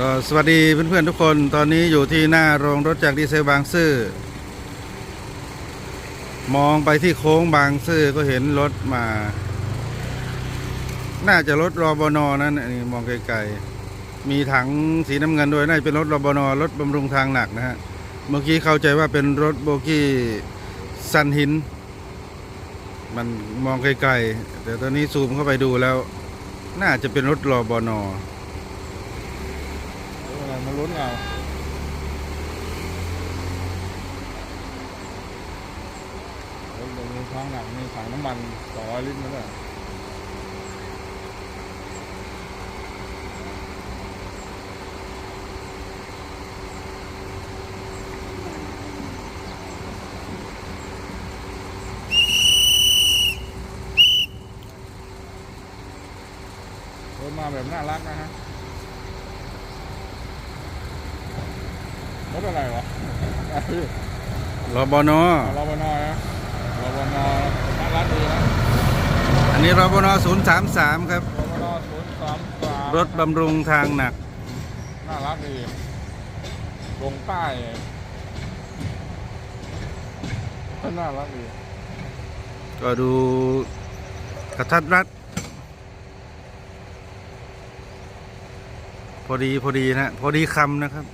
ก็สวัสดีเพื่อนๆทุกคนตอนนี้อยู่ที่หน้าโรงรถจากดีเซลบางซื่อ มองไปที่โค้งบางซื่อก็เห็นรถมา น่าจะรถรอบนอนั่นอันนี้มองไกลๆมีถังสีน้ำเงินด้วยน่าจะเป็นรถรอบนรถบำรุงทางหนักนะฮะเมื่อกี้เข้าใจว่าเป็นรถโบกี้ซันหิน มันมองไกลๆแต่ตอนนี้ซูมเข้าไปดูแล้ว น่าจะเป็นรถรอบนอะไรมาลุ้นเอารถมีท้องหนักมีถังน้ำมัน200ลิตรมาด้วยรถมาแบบน่ารักนะฮะ รถอะไรวะรบนรบนนะรบนน่ารักดีนะอันนี้รบน033ครับ รบนศูนย์สามสามรถบำรุงทางหนัก น่ารักดีลงใต้ก็น่ารักดี ก็ดูกระทัดรัด พอดีพอดีนะ พอดีคำนะครับ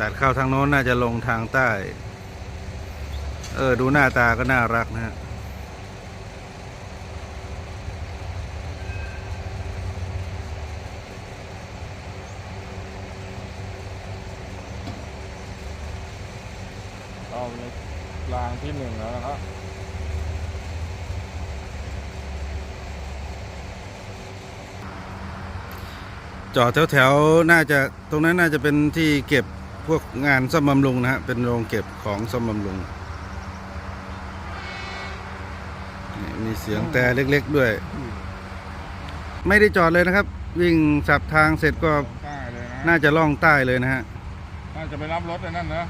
ตัดเข้าทางโน้นน่าจะลงทางใต้ เออ ดูหน้าตาก็น่ารักนะฮะเราในรางที่หนึ่งแล้วนะครับจอดแถวๆ น่าจะตรงนั้นน่าจะเป็นที่เก็บ พวกงานซ่อมบำรุงนะฮะเป็นโรงเก็บของซ่อมบำรุงนี่มีเสียงแต่เล็ก ๆ ด้วย ไม่ได้จอดเลยนะครับ วิ่งสับทางเสร็จก็ลงใต้เลยนะน่าจะล่องใต้เลยนะฮะน่าจะไปรับรถไอ้นั่นนะ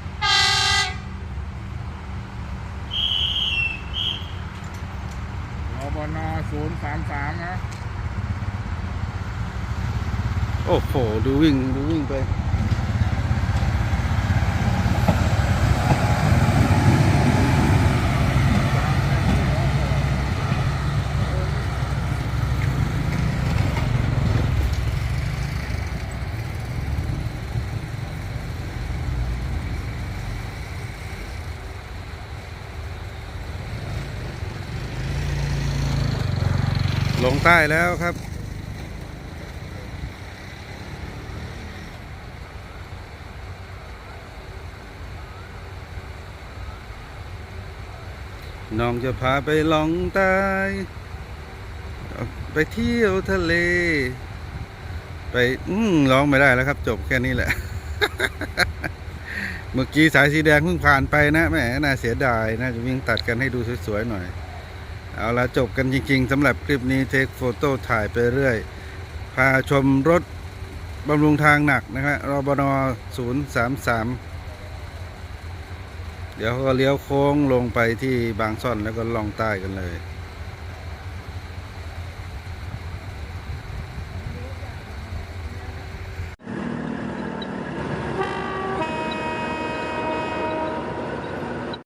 รบนศูนย์สามสามนะ โอ้โห ดูวิ่ง ดูวิ่งไป ลงใต้แล้วครับ น้องจะพาไปลองใต้ ไปเที่ยวทะเล ไป อืมร้องไม่ได้แล้วครับ จบแค่นี้แหละ เมื่อกี้สายสีแดงเพิ่งผ่านไปนะแหมน่าเสียดาย น่าจะวิ่งตัดกันให้ดูสวยๆหน่อย เอาละจบกันจริงๆสำหรับคลิปนี้เทคโฟโต้ถ่ายไปเรื่อย พาชมรถบำรุงทางหนักนะครับรบน033 เดี๋ยวก็เลี้ยวโค้งลงไปที่บางซ่อนแล้วก็ลองใต้กันเลย